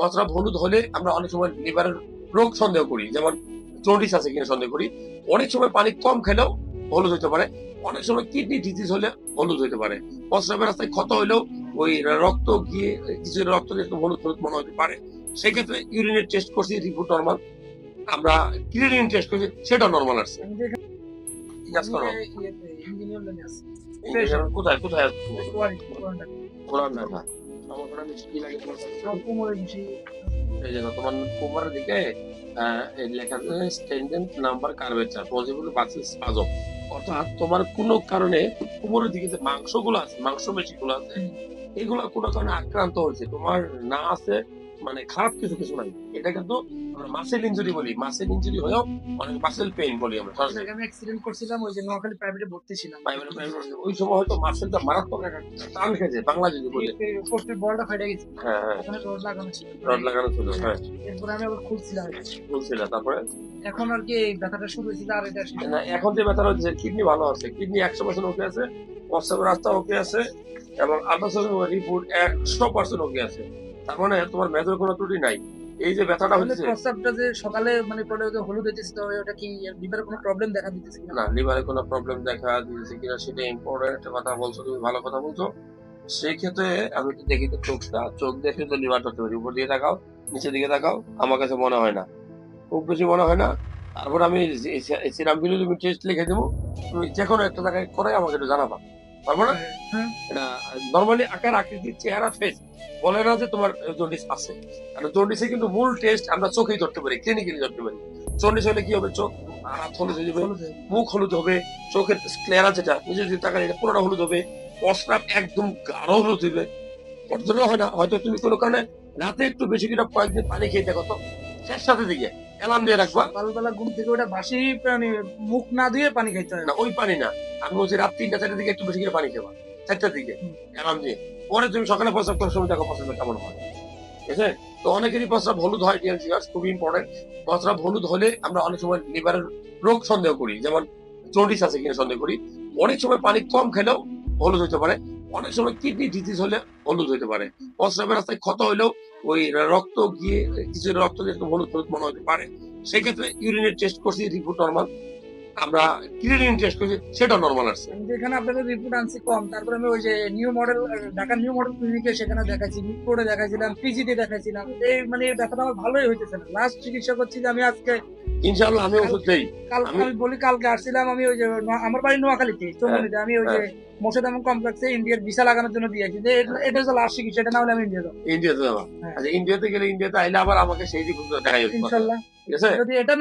প্রস্রাব হলুদ হলে আমরা অনেক সময় লিভারের রোগ সন্দেহ করি যেমন জন্ডিস আছে কিনা সন্দেহ করি। অনেক সময় পানি কম খেলেও হলুদ হতে পারে। অনেক সময় কিডনি ডিজিজ হলে হলুদ হতে পারে। প্রস্রাবের রাস্তায় ক্ষত হলেও ওই রক্ত গিয়ে কিছু রক্ত দিয়ে হলুদ হলুদ মনে হতে পারে। সেক্ষেত্রে ইউরিনের টেস্ট করছি রিপোর্ট নর্মাল আমরা ক্রিয়েটিন টেস্ট করছি সেটা নর্মাল আসছে। কোথায় কোথায় আছে? তোমার? কোমরে এই তোমার কোমরের দিকে আহ, লেখা আছে number curvature possible basis spasm অর্থাৎ তোমার কোনো কারণে কোমরের দিকে যে মাংসগুলো আছে মাংস পেশিগুলো আছে এগুলো কোনো কারণে আক্রান্ত হয়েছে তোমার না আছে মানে খারাপ কিছু কিছু নাই। এটা কিন্তু মাসেল ইঞ্জুরি বলি। মাসেল ইঞ্জুরি হয়েও অনেক মাসেল পেইন বলি আমরা। আমি অ্যাক্সিডেন্ট করছিলাম ওই যে নোয়াখালী প্রাইভেটে ভর্তি ছিলাম। প্রাইমারি প্রাইমারি ওই সময় হয়তো মাসেলটা মারাত্মক একটা টান খেয়েছে বাংলা যদি বলি। পোস্টের বলটা ফেটে গেছে। হ্যাঁ হ্যাঁ। রোড লাগানো ছিল। রড লাগানো ছিল হ্যাঁ। এরপরে আমি আবার খুলছিলাম। বলছিল তারপরে? এখন আর কি এই ব্যথাটা শুরু হয়েছে আর এটা না, এখন যে ব্যথাটা হচ্ছে কিডনি ভালো আছে। কিডনি একশো পার্সেন্ট ওকে আছে প্রস্রাবের রাস্তা ওকে আছে এবং আল্ট্রাসাউন্ড রিপোর্ট একশো পার্সেন্ট ওকে আছে। তার মানে তোমার মেজর কোনো ত্রুটি নাই। এই যে ব্যথাটা হচ্ছে যে সকালে মানে হলুদ হইতেছে তো ওটা কি লিভারে কোনো প্রবলেম দেখা দিতেছে কিনা? না লিভারে কোনো প্রবলেম দেখা দিয়েছে কিনা সেটা ইম্পর্টেন্ট একটা কথা বলছো তুমি ভালো কথা বলছো। সেই ক্ষেত্রে আমি একটু দেখি তো চোখটা। চোখ দেখে তো লিভার ধরতে পারি। উপর দিয়ে তাকাও নিচের দিকে তাকাও আমার কাছে মনে হয় না। খুব বেশি মনে হয় না। তারপর আমি সিরাম বিলু তুমি টেস্ট লিখে দেবো। তুমি যে কোনো একটা জায়গায় করে আমাকে একটু জানাবা। পারব না? হ্যাঁ। এটা নর্মালি আকার আকৃতি চেহারা ফেস বলে না যে তোমার জন্ডিস আছে। কারণ জন্ডিসে কিন্তু মূল টেস্ট আমরা চোখেই ধরতে পারি ক্লিনিক্যালি ধরতে পারি। জন্ডিস হলে কি হবে? চোখ হাত হলুদ হয়ে যাবে। মুখ হলুদ হবে চোখের স্ক্লেরা যেটা নিজে যদি টাকা এটা পুরোটা হলুদ হবে প্রস্রাব একদম গাঢ় হলুদ হবে অর্জনও হয় না। হয়তো তুমি কোনো কারণে রাতে একটু বেশি করে কয়েকদিন পানি খেয়ে দেখো তো। শেষ সাথে দিকে অ্যালার্ম দিয়ে রাখবা। সকালবেলা ঘুম থেকে ওটা বাসি মানে মুখ না ধুয়ে পানি খাইতে হয়। না ওই পানি না। আমি বলছি রাত তিনটা চারটার দিকে একটু বেশি করে পানি খেবা। চারটার দিকে। অ্যালার্ম দিয়ে পরে তুমি সকালে প্রস্রাব করার সময় দেখো প্রস্রাব কেমন হয়। ঠিক আছে? তো অনেকেরই প্রস্রাব হলুদ হয় ডিয়ার ভিউয়ার্স খুবই ইম্পর্টেন্ট প্রস্রাব হলুদ হলে আমরা অনেক সময় লিভারের রোগ সন্দেহ করি যেমন জন্ডিস আছে কিনা সন্দেহ করি। অনেক সময় পানি কম খেলেও হলুদ হতে পারে। অনেক সময় কিডনি ডিজিজ হলে হলুদ হতে পারে। প্রস্রাবের রাস্তায় ক্ষত হলেও ওই রক্ত গিয়ে কিছু রক্ত দিয়ে হলুদ হলুদ মনে হতে পারে। সেক্ষেত্রে ইউরিনের টেস্ট করছি রিপোর্ট নর্মাল আমরা ক্রিয়েটিন টেস্ট করছি সেটা নর্মাল আসছে আমি যে এখানে আপনাদের রিপোর্ট আনছি কম তারপরে আমি ওই যে New Model Dhaka New Model ক্লিনিকে সেখানে দেখাইছি মিটপোর্টে দেখাইছিলাম পিজিতে দেখাইছিলাম এই মানে আমার ভালোই হইতেছে না। লাস্ট চিকিৎসা করছি যে আমি আজকে ইনশাআল্লাহ আমি ওষুধ দেই। আমি- বলি কালকে আসছিলাম আমি ওই যে আমার বাড়ি নোয়াখালীতে চৌমনিতে আমি ওই যে মোর্শেদ আহমদ কমপ্লেক্সে ইন্ডিয়ার ভিসা লাগানোর জন্য দিয়েছি যে এটা- হচ্ছে লাস্ট চিকিৎসা এটা না হলে আমি ইন্ডিয়া যাব। ইন্ডিয়াতে যাবা। হ্যাঁ। আচ্ছা ইন্ডিয়াতে গেলে ইন্ডিয়াতে আইলে আবার আমাকে সেই রিপোর্ট দেখাই ইনশাল্লাহ ঠিক আছে? যদি এটা